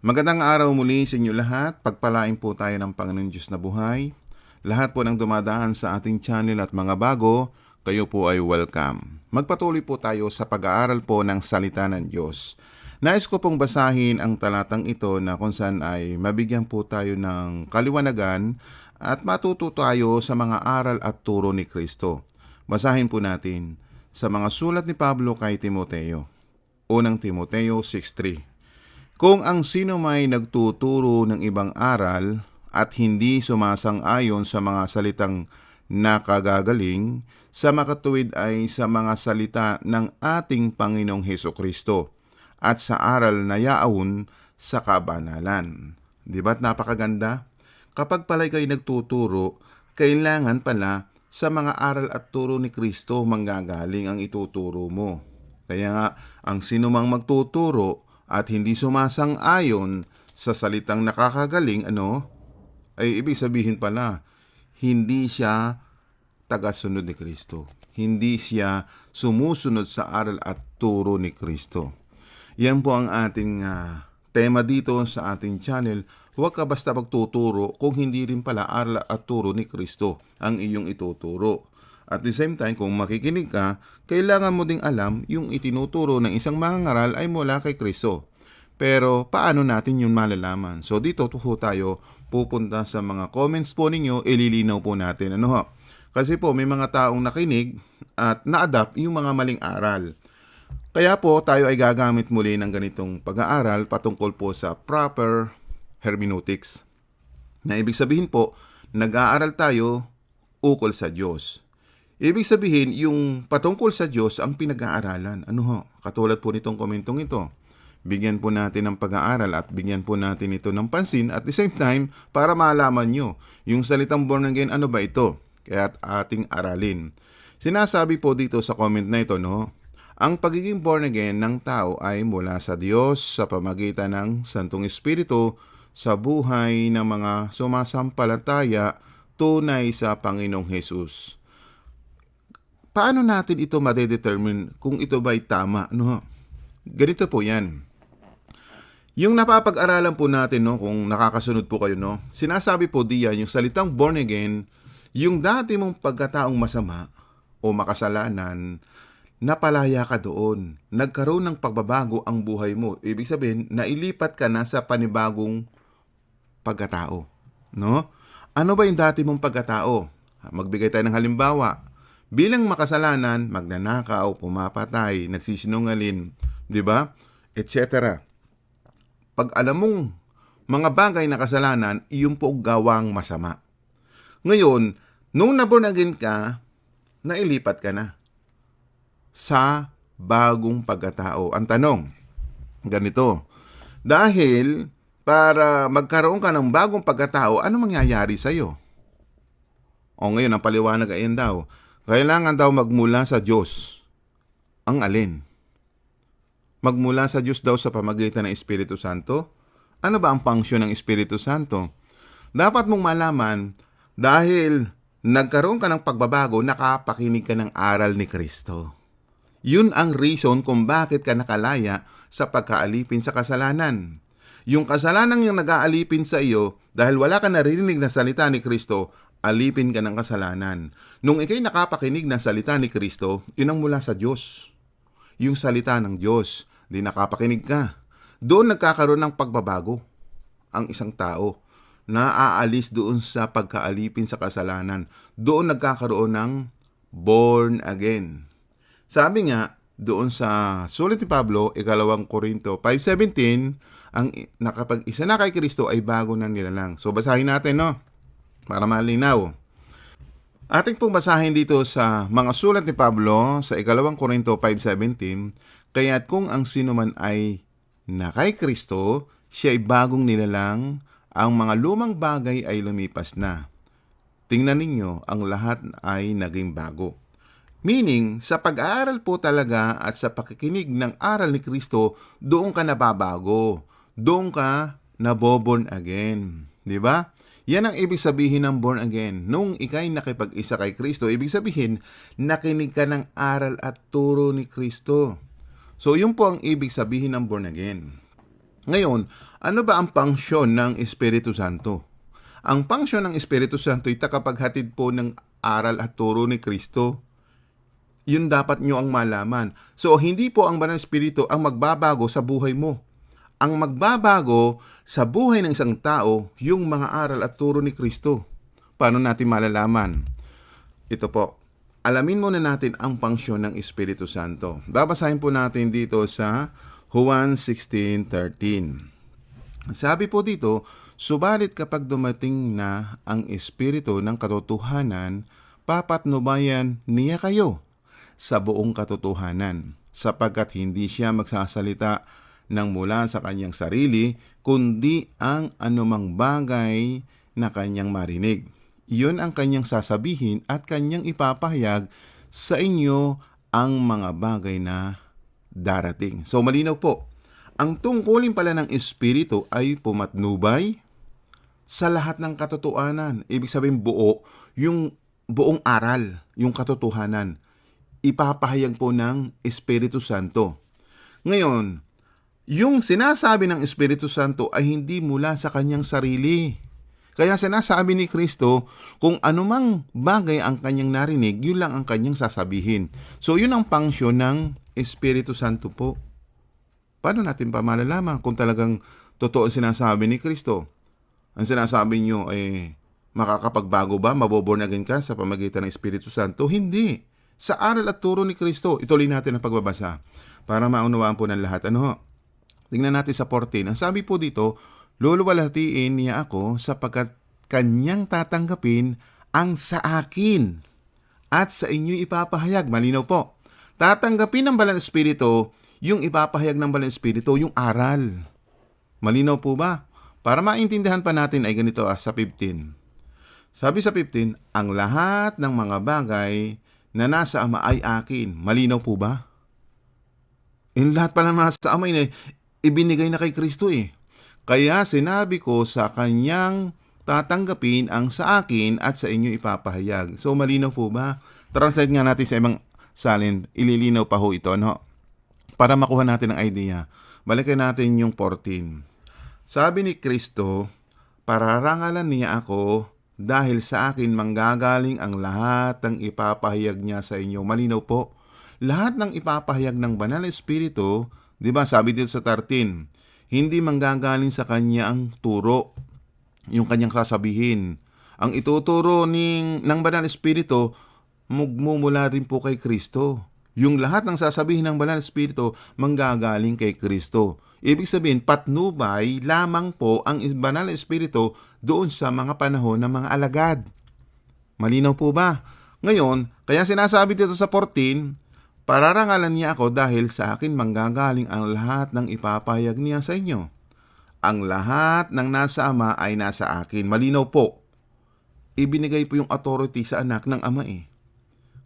Magandang araw muli sa inyo lahat. Pagpalain po tayo ng Panginoon Diyos na buhay. Lahat po ng dumadaan sa ating channel at mga bago, kayo po ay welcome. Magpatuloy po tayo sa pag-aaral po ng salita ng Diyos. Nais ko pong basahin ang talatang ito na kung saan ay mabigyan po tayo ng kaliwanagan at matuto tayo sa mga aral at turo ni Kristo. Basahin po natin sa mga sulat ni Pablo kay Timoteo. Unang Timoteo 6.3 Kung ang sino may nagtuturo ng ibang aral at hindi sumasang-ayon sa mga salitang nakagagaling, sa makatuwid ay sa mga salita ng ating Panginoong Heso Kristo at sa aral na yaon sa kabanalan. Di ba't napakaganda? Kapag pala'y kayo nagtuturo, kailangan pala sa mga aral at turo ni Kristo manggagaling ang ituturo mo. Kaya nga, ang sinumang magtuturo at hindi sumasang-ayon sa salitang nakakagaling, ano, ay ibig sabihin pala, hindi siya tagasunod ni Kristo. Hindi siya sumusunod sa aral at turo ni Kristo. Yan po ang ating ah, tema dito sa ating channel. Huwag ka basta magtuturo kung hindi rin pala aral at turo ni Kristo ang iyong ituturo. At the same time, kung makikinig ka, kailangan mo ding alam yung itinuturo ng isang mangangaral ay mula kay Kristo. Pero paano natin yun malalaman? So dito po tayo pupunta sa mga comments po ninyo, ililinaw po natin. Ano ho? Kasi po may mga taong nakinig at na-adapt yung mga maling aral. Kaya po tayo ay gagamit muli ng ganitong pag-aaral patungkol po sa proper hermeneutics. Na ibig sabihin po, nag-aaral tayo ukol sa Diyos. Ibig sabihin, yung patungkol sa Diyos ang pinag-aaralan. Ano ho? Katulad po nitong komentong ito. Bigyan po natin ng pag-aaral at bigyan po natin ito ng pansin at the same time para malaman nyo yung salitang born again ano ba ito kaya ating aralin. Sinasabi po dito sa comment na ito no, ang pagiging born again ng tao ay mula sa Diyos sa pamagitan ng Santong Espiritu sa buhay ng mga sumasampalataya tunay sa Panginoong Hesus. Paano natin ito madedetermine kung ito ba'y tama? No? Ganito po yan. Yung napapag-aralan po natin, no, kung nakakasunod po kayo, no, sinasabi po diyan, yung salitang born again, yung dati mong pagkataong masama o makasalanan, napalaya ka doon. Nagkaroon ng pagbabago ang buhay mo. Ibig sabihin, nailipat ka na sa panibagong pagkatao. No? Ano ba yung dati mong pagkatao? Magbigay tayo ng halimbawa. Bilang makasalanan, magnanakaw, pumapatay, nagsisinungalin, di ba? Etc pag alam mong mga bagay na kasalanan, iyon po gawang masama. Ngayon, nung naborn again ka, nailipat ka na sa bagong pagkatao. Ang tanong, ganito, dahil para magkaroon ka ng bagong pagkatao, ano mangyayari sa iyo? O ngayon, ang paliwanag ayan daw, kailangan daw magmula sa Diyos. Ang alin? magmula sa Diyos daw sa pamagitan ng Espiritu Santo? Ano ba ang function ng Espiritu Santo? Dapat mong malaman dahil nagkaroon ka ng pagbabago, nakapakinig ka ng aral ni Kristo. Yun ang reason kung bakit ka nakalaya sa pagkaalipin sa kasalanan. Yung kasalanan yung nag-aalipin sa iyo dahil wala ka naririnig na salita ni Kristo, alipin ka ng kasalanan. Nung ikay nakapakinig ng salita ni Kristo, yun ang mula sa Diyos. Yung salita ng Diyos di nakapakinig ka. Doon nagkakaroon ng pagbabago ang isang tao na aalis doon sa pagkaalipin sa kasalanan. Doon nagkakaroon ng born again. Sabi nga, doon sa sulit ni Pablo, ikalawang Korinto 5.17, ang nakapag-isa na kay Kristo ay bago na nilalang. So basahin natin, no? Para malinaw. Ating pong basahin dito sa mga sulat ni Pablo sa ikalawang Korinto 5.17, Kaya't kung ang sino man ay na kay Kristo, siya ay bagong nilalang, ang mga lumang bagay ay lumipas na. Tingnan ninyo, ang lahat ay naging bago. Meaning, sa pag-aaral po talaga at sa pakikinig ng aral ni Kristo, doon ka nababago. Doon ka naboborn again. Di ba? Yan ang ibig sabihin ng born again. Nung ikay nakipag-isa kay Kristo, ibig sabihin, nakinig ka ng aral at turo ni Kristo. So, yun po ang ibig sabihin ng born again. Ngayon, ano ba ang pangsyon ng Espiritu Santo? Ang pangsyon ng Espiritu Santo ay takapaghatid po ng aral at turo ni Kristo. Yun dapat nyo ang malaman. So, hindi po ang Banal na Espiritu ang magbabago sa buhay mo. Ang magbabago sa buhay ng isang tao, yung mga aral at turo ni Kristo. Paano natin malalaman? Ito po. Alamin muna natin ang pangsyon ng Espiritu Santo. Babasahin po natin dito sa Juan 16.13. Sabi po dito, Subalit kapag dumating na ang Espiritu ng katotohanan, papatnubayan niya kayo sa buong katotohanan, sapagkat hindi siya magsasalita ng mula sa kanyang sarili, kundi ang anumang bagay na kanyang marinig. Iyon ang kanyang sasabihin at kanyang ipapahayag sa inyo ang mga bagay na darating. So malinaw po, ang tungkulin pala ng Espiritu ay pumatnubay sa lahat ng katotohanan. Ibig sabihin buo, yung buong aral, yung katotohanan, ipapahayag po ng Espiritu Santo. Ngayon, yung sinasabi ng Espiritu Santo ay hindi mula sa kanyang sarili. Kaya sinasabi ni Kristo, kung anumang bagay ang kanyang narinig, yun lang ang kanyang sasabihin. So yun ang pangsyon ng Espiritu Santo po. Paano natin pa malalaman kung talagang totoo ang sinasabi ni Kristo? Ang sinasabi nyo ay makakapagbago ba, maboborn again ka sa pamagitan ng Espiritu Santo? Hindi. Sa aral at turo ni Kristo, ituloy natin ang pagbabasa para maunawaan po ng lahat. Ano ho? Tingnan natin sa 14. Ang sabi po dito, luluwalhatiin niya ako sapagkat kanyang tatanggapin ang sa akin at sa inyo ipapahayag. Malinaw po. Tatanggapin ng Banal na Espiritu yung ipapahayag ng Banal na Espiritu, yung aral. Malinaw po ba? Para maintindihan pa natin ay ganito ah, sa 15. Sabi sa 15, ang lahat ng mga bagay na nasa Ama ay akin. Malinaw po ba? Yung lahat pala nasa Ama ay ibinigay na kay Kristo eh. Kaya sinabi ko sa kanyang tatanggapin ang sa akin at sa inyo ipapahayag. So malinaw po ba? Translate nga natin sa ibang salin, ililinaw pa ho ito, no? Para makuha natin ang idea. Balikan natin yung 14. Sabi ni Kristo, pararangalan niya ako dahil sa akin manggagaling ang lahat ng ipapahayag niya sa inyo. Malinaw po, lahat ng ipapahayag ng banal na espiritu, 'di ba? Sabi dito sa 13, hindi manggagaling sa kanya ang turo, yung kanyang sasabihin. Ang ituturo ning ng banal na espiritu mugmumula rin po kay Kristo. Yung lahat ng sasabihin ng banal na espiritu manggagaling kay Kristo. Ibig sabihin, patnubay lamang po ang banal na espiritu doon sa mga panahon ng mga alagad. Malinaw po ba? Ngayon, kaya sinasabi dito sa 14, pararangalan niya ako dahil sa akin manggagaling ang lahat ng ipapahayag niya sa inyo. Ang lahat ng nasa ama ay nasa akin. Malinaw po. Ibinigay po yung authority sa anak ng ama eh.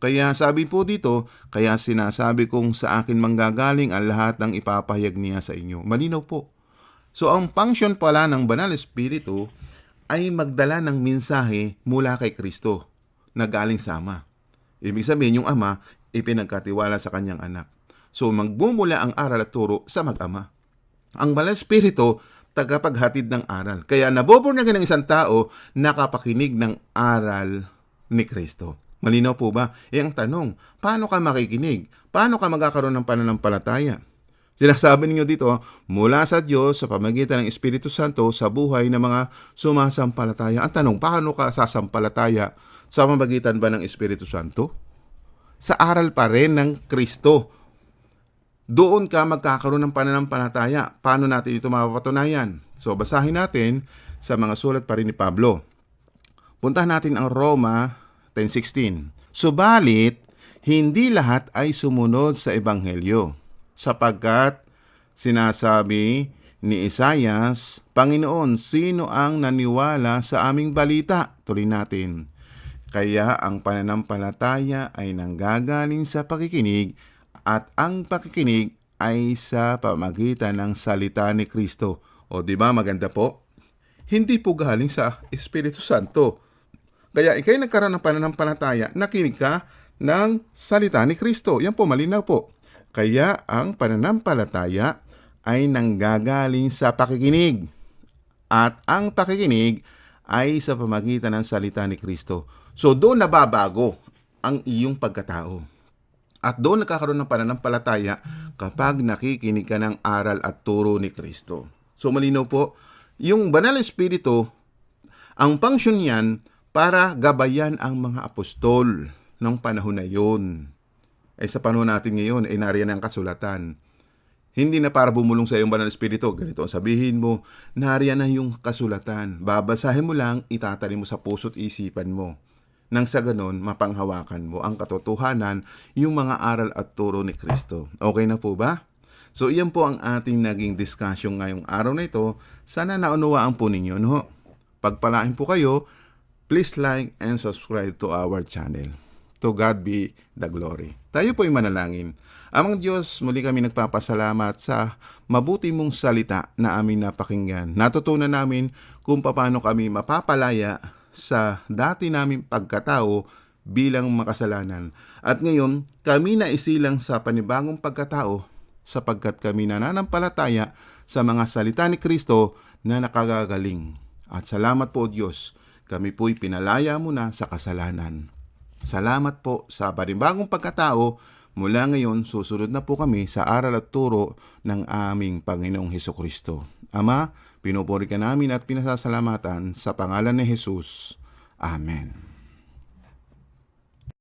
Kaya sabi po dito, kaya sinasabi kong sa akin manggagaling ang lahat ng ipapahayag niya sa inyo. Malinaw po. So ang function pala ng Banal Espiritu ay magdala ng mensahe mula kay Kristo na galing sa Ama. Ibig sabihin yung Ama ipinagkatiwala sa kanyang anak. So magbumula ang aral at turo sa mag-ama. Ang Banal Espiritu tagapaghatid ng aral. Kaya naboborn na ng isang tao nakapakinig ng aral ni Kristo. Malinaw po ba? E ang tanong, paano ka makikinig? Paano ka magkakaroon ng pananampalataya? Sinasabi ninyo dito, mula sa Diyos sa pamagitan ng Espiritu Santo sa buhay ng mga sumasampalataya. Ang tanong, paano ka sasampalataya sa pamagitan ba ng Espiritu Santo? Sa aral pa rin ng Kristo. Doon ka magkakaroon ng pananampalataya. Paano natin ito mapapatunayan? So, basahin natin sa mga sulat pa rin ni Pablo. Puntahan natin ang Roma 10.16 Subalit, hindi lahat ay sumunod sa Ebanghelyo, sapagkat sinasabi ni Isayas, Panginoon, sino ang naniwala sa aming balita? Tuloy natin. Kaya ang pananampalataya ay nanggagaling sa pakikinig at ang pakikinig ay sa pamagitan ng salita ni Kristo. O di ba maganda po? Hindi po galing sa Espiritu Santo kaya ikay nagkaroon ng pananampalataya, nakinig ka ng salita ni Kristo. Yan po, malinaw po. Kaya ang pananampalataya ay nanggagaling sa pakikinig. At ang pakikinig ay sa pamagitan ng salita ni Kristo. So doon nababago ang iyong pagkatao. At doon nagkakaroon ng pananampalataya kapag nakikinig ka ng aral at turo ni Kristo. So malinaw po, yung banal na espiritu, ang function niyan para gabayan ang mga apostol ng panahon na yun. Ay sa panahon natin ngayon, ay nariyan ang kasulatan. Hindi na para bumulong sa iyong banal na espiritu. Ganito ang sabihin mo, nariyan na yung kasulatan. Babasahin mo lang, itatanim mo sa puso't isipan mo. Nang sa ganon, mapanghawakan mo ang katotohanan, yung mga aral at turo ni Kristo. Okay na po ba? So iyan po ang ating naging discussion ngayong araw na ito. Sana naunawaan po ninyo, no? Pagpalain po kayo, please like and subscribe to our channel. To God be the glory. Tayo po'y manalangin. Amang Diyos, muli kami nagpapasalamat sa mabuti mong salita na aming napakinggan. Natutunan namin kung paano kami mapapalaya sa dati naming pagkatao bilang makasalanan. At ngayon, kami na isilang sa panibagong pagkatao sapagkat kami nananampalataya sa mga salita ni Kristo na nakagagaling. At salamat po Diyos, kami po'y pinalaya mo na sa kasalanan. Salamat po sa panibagong pagkatao. Mula ngayon, susunod na po kami sa aral at turo ng aming Panginoong Heso Kristo. Ama, pinupuri ka namin at pinasasalamatan sa pangalan ni Jesus. Amen.